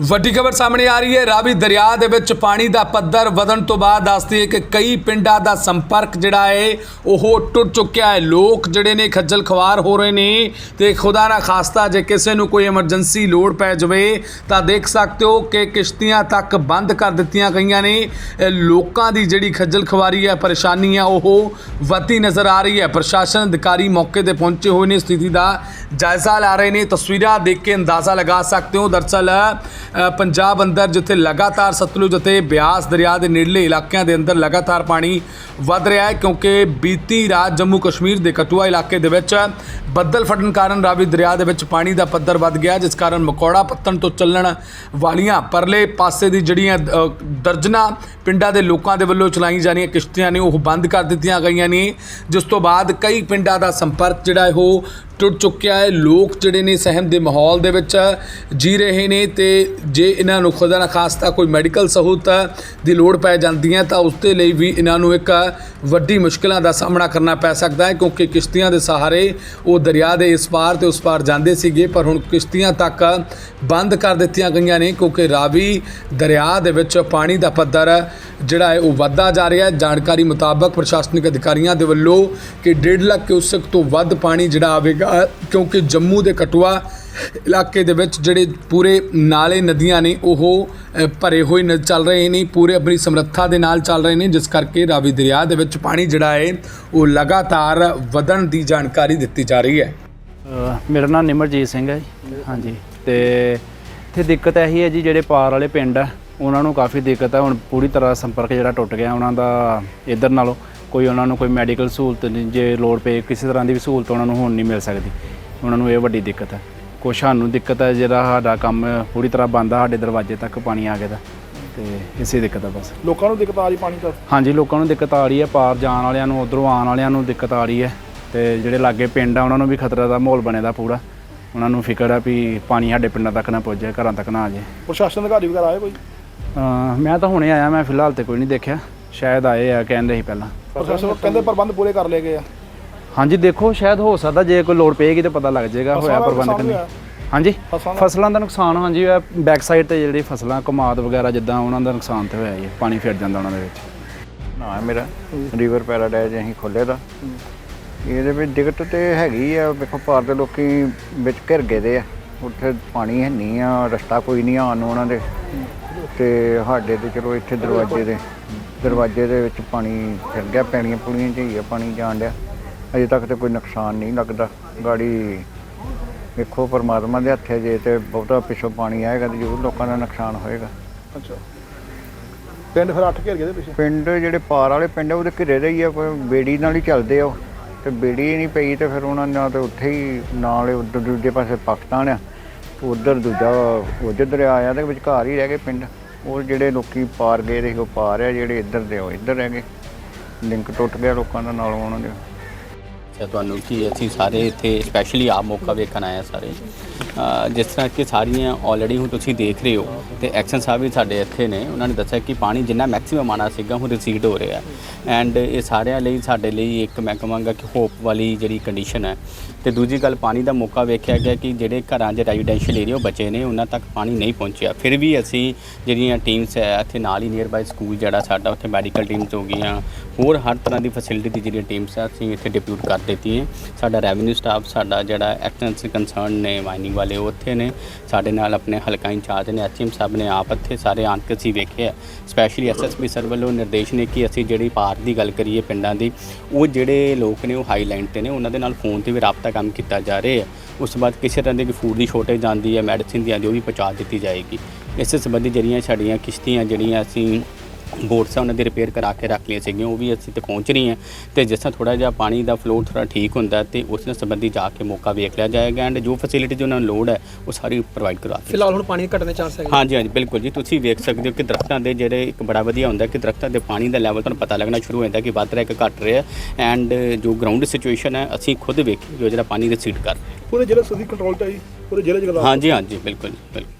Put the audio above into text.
ਵੱਡੀ ਖਬਰ ਸਾਹਮਣੇ ਆ ਰਹੀ ਹੈ। ਰਾਵੀ ਦਰਿਆ ਦੇ ਵਿੱਚ ਪਾਣੀ ਦਾ ਪੱਧਰ ਵਧਣ ਤੋਂ ਬਾਅਦ ਦੱਸਦੀ ਹੈ ਕਿ ਕਈ ਪਿੰਡਾਂ ਦਾ ਸੰਪਰਕ ਜਿਹੜਾ ਹੈ, ਉਹ ਟੁੱਟ ਚੁੱਕਿਆ ਹੈ। ਲੋਕ ਜਿਹੜੇ ਨੇ ਖੱਜਲ ਖਵਾਰ ਹੋ ਰਹੇ ਨੇ ਤੇ ਖੁਦਾ ਨਾ ਖਾਸਤਾ ਜੇ ਕਿਸੇ ਨੂੰ ਕੋਈ ਐਮਰਜੈਂਸੀ ਲੋੜ ਪੈ ਜਾਵੇ, ਤਾਂ ਦੇਖ ਸਕਦੇ ਹੋ ਕਿ ਕਿਸ਼ਤੀਆਂ ਤੱਕ ਬੰਦ ਕਰ ਦਿੱਤੀਆਂ ਗਈਆਂ ਨੇ। ਲੋਕਾਂ ਦੀ ਜਿਹੜੀ ਖੱਜਲ ਖਵਾਰੀ ਹੈ, ਪਰੇਸ਼ਾਨੀ ਹੈ, ਉਹ ਵੱਧਦੀ ਨਜ਼ਰ ਆ ਰਹੀ ਹੈ। ਪ੍ਰਸ਼ਾਸਨ ਅਧਿਕਾਰੀ ਮੌਕੇ ਤੇ ਪਹੁੰਚੇ ਹੋਏ ਨੇ। ਸਥਿਤੀ ਦਾ ਜਾਇਜ਼ਾ ਲੈ ਰਹੇ ਨੇ। ਤਸਵੀਰਾਂ ਦੇਖ ਕੇ ਅੰਦਾਜ਼ਾ ਲਗਾ ਸਕਦੇ ਹੋ। ਦਰਸਲ ਪੰਜਾਬ ਅੰਦਰ ਜਿੱਥੇ ਲਗਾਤਾਰ ਸਤਲੁਜ ਅਤੇ ਬਿਆਸ ਦਰਿਆ ਦੇ ਨੇੜਲੇ ਇਲਾਕਿਆਂ ਦੇ ਅੰਦਰ ਲਗਾਤਾਰ ਪਾਣੀ ਵੱਧ ਰਿਹਾ ਹੈ ਕਿਉਂਕਿ ਬੀਤੀ ਰਾਤ ਜੰਮੂ ਕਸ਼ਮੀਰ ਦੇ ਕਟੂਆ ਇਲਾਕੇ ਦੇ ਵਿੱਚ ਬੱਦਲ ਫਟਣ ਕਾਰਨ ਰਾਵੀ ਦਰਿਆ ਦੇ ਵਿੱਚ ਪਾਣੀ ਦਾ ਪੱਧਰ ਵੱਧ ਗਿਆ ਜਿਸ ਕਾਰਨ ਮਕੌੜਾ ਪੱਤਣ ਤੋਂ ਚੱਲਣ ਵਾਲੀਆਂ ਪਰਲੇ ਪਾਸੇ ਦੀ ਜਿਹੜੀਆਂ ਅ, ਦਰਜਨਾਂ ਪਿੰਡਾਂ ਦੇ ਲੋਕਾਂ ਦੇ ਵੱਲੋਂ ਚਲਾਈ ਜਾ ਰਹੀਆਂ ਕਿਸ਼ਤੀਆਂ ਨੇ ਉਹ ਬੰਦ ਕਰ ਦਿੱਤੀਆਂ ਗਈਆਂ ਨੇ ਜਿਸ ਤੋਂ ਬਾਅਦ ਕਈ ਪਿੰਡਾਂ ਦਾ ਸੰਪਰਕ ਜਿਹੜਾ ਹੈ ਉਹ ਟੁੱਟ ਚੁੱਕਿਆ ਹੈ। ਲੋਕ ਜਿਹੜੇ ਨੇ ਸਹਿਮ ਦੇ ਮਾਹੌਲ ਦੇ ਵਿੱਚ ਜੀ ਰਹੇ ਨੇ ਤੇ ਜੇ ਇਹਨਾਂ ਨੂੰ ਖੁਦਾ ਨਾ ਖਾਸਤਾ ਕੋਈ ਮੈਡੀਕਲ ਸਹੂਲਤ ਦੀ ਲੋੜ ਪੈ ਜਾਂਦੀ ਹੈ ਤਾਂ ਉਸ ਦੇ ਲਈ ਵੀ ਇਹਨਾਂ ਨੂੰ ਇੱਕ ਵੱਡੀ ਮੁਸ਼ਕਲਾਂ ਦਾ ਸਾਹਮਣਾ ਕਰਨਾ ਪੈ ਸਕਦਾ ਹੈ ਕਿਉਂਕਿ ਕਿਸ਼ਤੀਆਂ ਦੇ ਸਹਾਰੇ ਉਹ ਦਰਿਆ ਦੇ ਇਸ ਪਾਰ ਤੇ ਉਸ ਪਾਰ ਜਾਂਦੇ ਸੀਗੇ, ਪਰ ਹੁਣ ਕਿਸ਼ਤੀਆਂ ਤੱਕ ਬੰਦ ਕਰ ਦਿੱਤੀਆਂ ਗਈਆਂ ਨੇ ਕਿਉਂਕਿ ਰਾਵੀ ਦਰਿਆ ਦੇ ਵਿੱਚ ਪਾਣੀ ਦਾ ਪੱਧਰ ਜਿਹੜਾ ਹੈ ਉਹ ਵੱਧਦਾ ਜਾ ਰਿਹਾ ਹੈ। ਜਾਣਕਾਰੀ ਮੁਤਾਬਕ ਪ੍ਰਸ਼ਾਸਨਿਕ ਅਧਿਕਾਰੀਆਂ ਦੇ ਵੱਲੋਂ ਕਿ 1.5 ਲੱਖ ਕਿਊਸਕ ਤੋਂ ਵੱਧ ਪਾਣੀ ਜਿਹੜਾ ਆਵੇਗਾ, ਕਿਉਂਕਿ ਜੰਮੂ ਦੇ ਕਟਵਾ ਇਲਾਕੇ ਦੇ ਵਿੱਚ ਜਿਹੜੇ ਪੂਰੇ ਨਾਲੇ ਨਦੀਆਂ ਨੇ, ਉਹ ਭਰੇ ਹੋਏ ਨ, ਚੱਲ ਰਹੇ ਨੇ, ਪੂਰੇ ਆਪਣੀ ਸਮਰੱਥਾ ਦੇ ਨਾਲ ਚੱਲ ਰਹੇ ਨੇ, ਜਿਸ ਕਰਕੇ ਰਾਵੀ ਦਰਿਆ ਦੇ ਵਿੱਚ ਪਾਣੀ ਜਿਹੜਾ ਹੈ, ਉਹ ਲਗਾਤਾਰ ਵਧਣ ਦੀ ਜਾਣਕਾਰੀ ਦਿੱਤੀ ਜਾ ਰਹੀ ਹੈ। ਮੇਰਾ ਨਾਮ ਨਿਮਰਜੀਤ ਸਿੰਘ ਹੈ ਜੀ। ਹਾਂਜੀ। ਤੇ ਇੱਥੇ ਦਿੱਕਤ ਇਹੀ ਹੈ ਜੀ, ਜਿਹੜੇ ਪਾਰ ਵਾਲੇ ਪਿੰਡ ਆ ਉਹਨਾਂ ਨੂੰ ਕਾਫੀ ਦਿੱਕਤ ਹੈ ਹੁਣ ਪੂਰੀ ਤਰ੍ਹਾਂ ਸੰਪਰਕ ਜਿਹੜਾ ਟੁੱਟ ਗਿਆ ਉਹਨਾਂ ਦਾ ਇਧਰ ਨਾਲੋਂ ਕੋਈ ਉਹਨਾਂ ਨੂੰ ਕੋਈ ਮੈਡੀਕਲ ਸਹੂਲਤ ਨਹੀਂ ਜੇ ਲੋੜ ਪਏ ਕਿਸੇ ਤਰ੍ਹਾਂ ਦੀ ਵੀ ਸਹੂਲਤ ਉਹਨਾਂ ਨੂੰ ਹੁਣ ਨਹੀਂ ਮਿਲ ਸਕਦੀ। ਉਹਨਾਂ ਨੂੰ ਇਹ ਵੱਡੀ ਦਿੱਕਤ ਹੈ ਕੁਛ ਸਾਨੂੰ ਦਿੱਕਤ ਹੈ ਜਿਹੜਾ ਸਾਡਾ ਕੰਮ ਪੂਰੀ ਤਰ੍ਹਾਂ ਬੰਦ ਆ ਸਾਡੇ ਦਰਵਾਜ਼ੇ ਤੱਕ ਪਾਣੀ ਆ ਗਿਆ ਦਾ ਤੇ ਇਸੇ ਦਿੱਕਤ ਆ ਬਸ। ਲੋਕਾਂ ਨੂੰ ਦਿੱਕਤ ਆ ਰਹੀ ਪਾਣੀ ਦਾ ਹਾਂਜੀ ਲੋਕਾਂ ਨੂੰ ਦਿੱਕਤ ਆ ਰਹੀ ਹੈ ਪਾਰ ਜਾਣ ਵਾਲਿਆਂ ਨੂੰ ਉਧਰੋਂ ਆਉਣ ਵਾਲਿਆਂ ਨੂੰ ਦਿੱਕਤ ਆ ਰਹੀ ਹੈ ਤੇ ਜਿਹੜੇ ਲਾਗੇ ਪਿੰਡ ਆ ਉਹਨਾਂ ਨੂੰ ਵੀ ਖਤਰਾ ਦਾ ਮਾਹੌਲ ਬਣਿਆ ਦਾ ਪੂਰਾ। ਉਹਨਾਂ ਨੂੰ ਫਿਕਰ ਆ ਵੀ ਪਾਣੀ ਸਾਡੇ ਪਿੰਡਾਂ ਤੱਕ ਨਾ ਪਹੁੰਚੇ ਘਰਾਂ ਤੱਕ ਨਾ ਆ ਜਾਏ ਪ੍ਰਸ਼ਾਸਨ ਅਧਿਕਾਰੀ ਵਗੈਰਾ ਆਏ ਕੋਈ? ਮੈਂ ਤਾਂ ਹੁਣੇ ਆਇਆ ਮੈਂ ਫਿਲਹਾਲ ਤੇ ਕੋਈ ਨਹੀਂ ਦੇਖਿਆ। ਸ਼ਾਇਦ ਆਏ ਆ ਕਹਿੰਦੇ ਸੀ ਪਹਿਲਾਂ। ਪ੍ਰਸ਼ਾਸਨ ਕਹਿੰਦੇ ਪ੍ਰਬੰਧ ਪੂਰੇ ਕਰ ਲਏ ਗਏ ਆ। ਹਾਂਜੀ ਦੇਖੋ ਸ਼ਾਇਦ ਹੋ ਸਕਦਾ ਜੇ ਕੋਈ ਲੋੜ ਪਏਗੀ ਤੇ ਪਤਾ ਲੱਗ ਜਾਏਗਾ ਹੋਇਆ ਪ੍ਰਬੰਧ ਕਿ ਨਹੀਂ? ਹਾਂਜੀ ਫਸਲਾਂ ਦਾ- ਨੁਕਸਾਨ ਹਾਂਜੀ ਹੋਇਆ ਬੈਕ ਸਾਈਡ ਤੇ ਜਿਹੜੀ ਫਸਲਾਂ ਕਮਾਦ ਵਗੈਰਾ ਜਿੱਦਾਂ ਉਹਨਾਂ ਦਾ ਨੁਕਸਾਨ ਤੇ ਹੋਇਆ ਜੀ ਪਾਣੀ ਫਿਰ ਜਾਂਦਾ ਉਹਨਾਂ ਦੇ ਵਿੱਚ। ਨਾ ਹੈ ਮੇਰਾ ਰਿਵਰ ਪੈਰਾਡਾਈਜ਼ ਅਸੀਂ ਖੋਲੇ ਦਾ ਇਹਦੇ ਵਿੱਚ ਦਿੱਕਤ ਤੇ ਹੈਗੀ ਆ ਵੇਖੋ ਪਾਰ ਦੇ ਲੋਕੀ ਵਿੱਚ ਘਿਰ ਗਏ ਦੇ ਆ। ਉੱਥੇ ਪਾਣੀ ਹੈ ਨਹੀਂ ਆ ਰਸਤਾ ਕੋਈ ਨਹੀਂ ਆਉਣ ਨੂੰ ਉਹਨਾਂ ਦੇ। ਤੇ ਸਾਡੇ ਤੇ ਚਲੋ ਇੱਥੇ ਦਰਵਾਜ਼ੇ ਦੇ ਦਰਵਾਜ਼ੇ ਦੇ ਵਿੱਚ ਪਾਣੀ ਫਿਰ ਗਿਆ ਪੈਣੀਆਂ ਪੁਣੀਆਂ ਚ ਹੀ ਆ ਪਾਣੀ ਜਾਣ ਡਿਆ। ਅਜੇ ਤੱਕ ਤੇ ਕੋਈ ਨੁਕਸਾਨ ਨਹੀਂ ਲੱਗਦਾ। ਗਾੜੀ ਵੇਖੋ ਪਰਮਾਤਮਾ ਦੇ ਹੱਥੇ ਜੇ ਤੇ ਬਹੁਤਾ ਪਿੱਛੋਂ ਪਾਣੀ ਆਏਗਾ ਤੇ ਜ਼ਰੂਰ ਲੋਕਾਂ ਦਾ ਨੁਕਸਾਨ ਹੋਏਗਾ। ਅੱਛਾ। ਪਿੰਡ ਫਿਰ ਅੱਠ ਘੇਰ ਗਏ ਦੇ ਪਿੱਛੇ? ਪਿੰਡ ਜਿਹੜੇ ਪਾਰ ਵਾਲੇ ਪਿੰਡ ਆ ਉਹਦੇ ਘਿਰੇ ਦੇ ਹੀ ਆ ਕੋਈ ਬੇੜੀ ਨਾਲ ਹੀ ਚੱਲਦੇ ਆ ਉਹ। ਤੇ ਬੇੜੀ ਨਹੀਂ ਪਈ ਤੇ ਫਿਰ ਉਹਨਾਂ ਨਾਲ ਤੇ ਉੱਥੇ ਹੀ ਨਾਲ ਉੱਧਰ ਦੂਜੇ ਪਾਸੇ ਪਾਕਿਸਤਾਨ ਆ। ਉਧਰ ਦੂਜਾ ਉਧਰ ਦਰਿਆ ਆ ਤੇ ਵਿਚਕਾਰ ਹੀ ਰਹਿ ਗਏ ਪਿੰਡ। ਉਹ ਜਿਹੜੇ ਲੋਕੀ ਪਾਰ ਗਏ ਦੇ ਉਹ ਪਾਰ ਆ ਜਿਹੜੇ ਇੱਧਰ ਦੇ ਉਹ ਇੱਧਰ ਹੈਗੇ ਲਿੰਕ ਟੁੱਟ ਗਿਆ ਲੋਕਾਂ ਦਾ ਨਾਲੋਂ ਉਹਨਾਂ ਦੇ। ਅੱਛਾ ਤੁਹਾਨੂੰ ਕੀ ਅਸੀਂ ਸਾਰੇ ਇੱਥੇ ਸਪੈਸ਼ਲੀ ਆਪ ਮੌਕਾ ਵੇਖਣ ਆਏ ਹਾਂ ਸਾਰੇ। ਅ, ਜਿਸ ਤਰ੍ਹਾਂ ਕਿ ਸਾਰੀਆਂ ਆਲਰੇਡੀ ਹੁਣ ਤੁਸੀਂ ਦੇਖ ਰਹੇ ਹੋ ਤੇ ਐਕਸ਼ਨ ਸਾਹਿਬ ਵੀ ਸਾਡੇ ਇੱਥੇ ਨੇ। ਉਹਨਾਂ ਨੇ ਦੱਸਿਆ ਕਿ ਪਾਣੀ ਜਿੰਨਾ ਮੈਕਸਿਮਮ ਆਣਾ ਸੀਗਾ ਹੁਣ ਰਿਸੀਡ ਹੋ ਰਿਹਾ। ਐਂਡ ਇਹ ਸਾਰਿਆਂ ਲਈ ਸਾਡੇ ਲਈ ਇੱਕ ਮੈਂ ਕਹਾਂਗਾ ਕਿ ਹੋਪ ਵਾਲੀ ਜਿਹੜੀ ਕੰਡੀਸ਼ਨ ਹੈ ਤੇ ਦੂਜੀ ਗੱਲ ਪਾਣੀ ਦਾ ਮੌਕਾ ਵੇਖਿਆ ਗਿਆ ਕਿ ਜਿਹੜੇ ਘਰਾਂ 'ਚ ਰੈਜ਼ੀਡੈਂਸ਼ੀਅਲ ਏਰੀਆ ਬਚੇ ਨੇ, ਉਹਨਾਂ ਤੱਕ ਪਾਣੀ ਨਹੀਂ ਪਹੁੰਚਿਆ। ਫਿਰ ਵੀ ਅਸੀਂ ਜਿਹੜੀਆਂ ਟੀਮਸ ਹੈ, ਇੱਥੇ ਨਾਲ ਹੀ ਨੀਅਰ ਬਾਈ ਸਕੂਲ ਜਿਹੜਾ ਸਾਡਾ, ਉੱਥੇ ਮੈਡੀਕਲ ਟੀਮਸ ਹੋ ਗਈਆਂ, ਹੋਰ ਹਰ ਤਰ੍ਹਾਂ ਦੀ ਫੈਸਿਲਿਟੀ ਦੀ ਜਿਹੜੀਆਂ ਟੀਮਸ ਆ ਅਸੀਂ ਇੱਥੇ ਡਿਪਿਊਟ ਕਰ ਦਿੱਤੀ ਹੈ। ਸਾਡਾ ਰੈਵਨਿਊ ਸਟਾਫ ਸਾਡਾ ਜਿਹੜਾ ਐਕਸਟੈਂਸਿਵ ਕੰਸਰਨ ਨੇ ਮਾਈਨਿੰਗ ਵਾਲੇ ਉਹ ਉੱਥੇ ਨੇ। ਸਾਡੇ ਨਾਲ ਆਪਣੇ ਹਲਕਾ ਇੰਚਾਰਜ ਨੇ, ਐਚਐਮ ਸਾਹਿਬ ਨੇ ਆਪ ਇੱਥੇ ਸਾਰੇ ਆਣ ਕੇ ਅਸੀਂ ਵੇਖਿਆ। ਸਪੈਸ਼ਲੀ ਐਸਐਸਪੀ ਸਰ ਵੱਲੋਂ ਨਿਰਦੇਸ਼ ਨੇ ਕਿ ਅਸੀਂ ਜਿਹੜੀ ਪਾਰਕ ਦੀ ਗੱਲ ਕਰੀਏ ਪਿੰਡਾਂ ਦੀ, ਉਹ ਜਿਹੜੇ ਲੋਕ ਨੇ, ਉਹ ਹਾਈਲਾਈਨ ਤੇ ਨੇ, ਉਹਨਾਂ ਦੇ ਨਾਲ ਫੋਨ ਤੇ ਵੀ ਰਾਬਤਾ ਕੰਮ ਕੀਤਾ ਜਾ ਰਿਹਾ ਹੈ। ਉਸ ਤੋਂ ਬਾਅਦ ਕਿਸੇ ਤਰ੍ਹਾਂ ਦੇ ਕੋਈ ਫੂਡ ਦੀ ਸ਼ੋਰਟੇਜ ਆਉਂਦੀ ਹੈ ਮੈਡੀਸਿਨ ਦੀ ਆਉਂਦੀ ਉਹ ਵੀ ਪਹੁੰਚਾ ਦਿੱਤੀ ਜਾਏਗੀ। ਇਸ ਸੰਬੰਧੀ ਜਿਹੜੀਆਂ ਸਾਡੀਆਂ ਕਿਸ਼ਤੀਆਂ, ਜਿਹੜੀਆਂ ਅਸੀਂ ਬੋਟਸ ਆ ਉਹਨਾਂ ਦੀ ਰਿਪੇਅਰ ਕਰਾ ਕੇ ਰੱਖ ਲਈਆਂ ਸੀਗੀਆਂ ਉਹ ਵੀ ਅਸੀਂ ਤੇ ਪਹੁੰਚ ਰਹੀਆਂ। ਤੇ ਜਿਸ ਤਰ੍ਹਾਂ ਥੋੜਾ ਜਿਹਾ ਪਾਣੀ ਦਾ ਫਲੋ ਥੋੜਾ ਠੀਕ ਹੁੰਦਾ ਤੇ ਉਸ ਨਾਲ ਸੰਬੰਧੀ ਜਾ ਕੇ ਮੌਕਾ ਵੇਖ ਲਿਆ ਜਾਏਗਾ ਐਂਡ ਜੋ ਫੈਸਿਲਿਟੀ ਜੋ ਉਹਨਾਂ ਨੂੰ ਲੋੜ ਹੈ ਉਹ ਸਾਰੀ ਪ੍ਰੋਵਾਈਡ ਕਰਵਾ ਦਿੱਤੀ ਫਿਲਹਾਲ ਹੁਣ ਪਾਣੀ ਘਟਣ ਦੇ ਚਾਂਸ ਹੈਗੇ। ਹਾਂਜੀ ਹਾਂਜੀ ਬਿਲਕੁਲ ਜੀ। ਤੁਸੀਂ ਵੇਖ ਸਕਦੇ ਹੋ ਕਿ ਦਰਖਤਾਂ ਦੇ ਜਿਹੜੇ ਇੱਕ ਬੜਾ ਵਧੀਆ ਹੁੰਦਾ ਕਿ ਦਰਖਤਾਂ ਦੇ ਪਾਣੀ ਦਾ ਲੈਵਲ ਤੁਹਾਨੂੰ ਪਤਾ ਲੱਗਣਾ ਸ਼ੁਰੂ ਹੋ ਜਾਂਦਾ ਕਿ ਵੱਧ ਰਿਹਾ ਕਿ ਘਟ ਰਿਹਾ ਐਂਡ ਜੋ ਗਰਾਊਂਡ ਸਿਚੁਏਸ਼ਨ ਹੈ ਅਸੀਂ ਖੁਦ ਵੇਖੀ ਜੋ ਜਿਹੜਾ ਪਾਣੀ ਦੇ ਸੀਡ ਕਰ ਰਹੇ। ਪੂਰੇ ਜ਼ਿਲ੍ਹੇ ਸਦੀ ਕੰਟਰੋਲ ਚ ਆਈ ਪੂਰੇ ਜ਼ਿਲ੍ਹੇ ਚ ਗੱਲ ਹਾਂਜੀ ਹਾਂਜੀ ਬਿਲਕੁਲ ਜੀ, ਬਿਲਕੁਲ।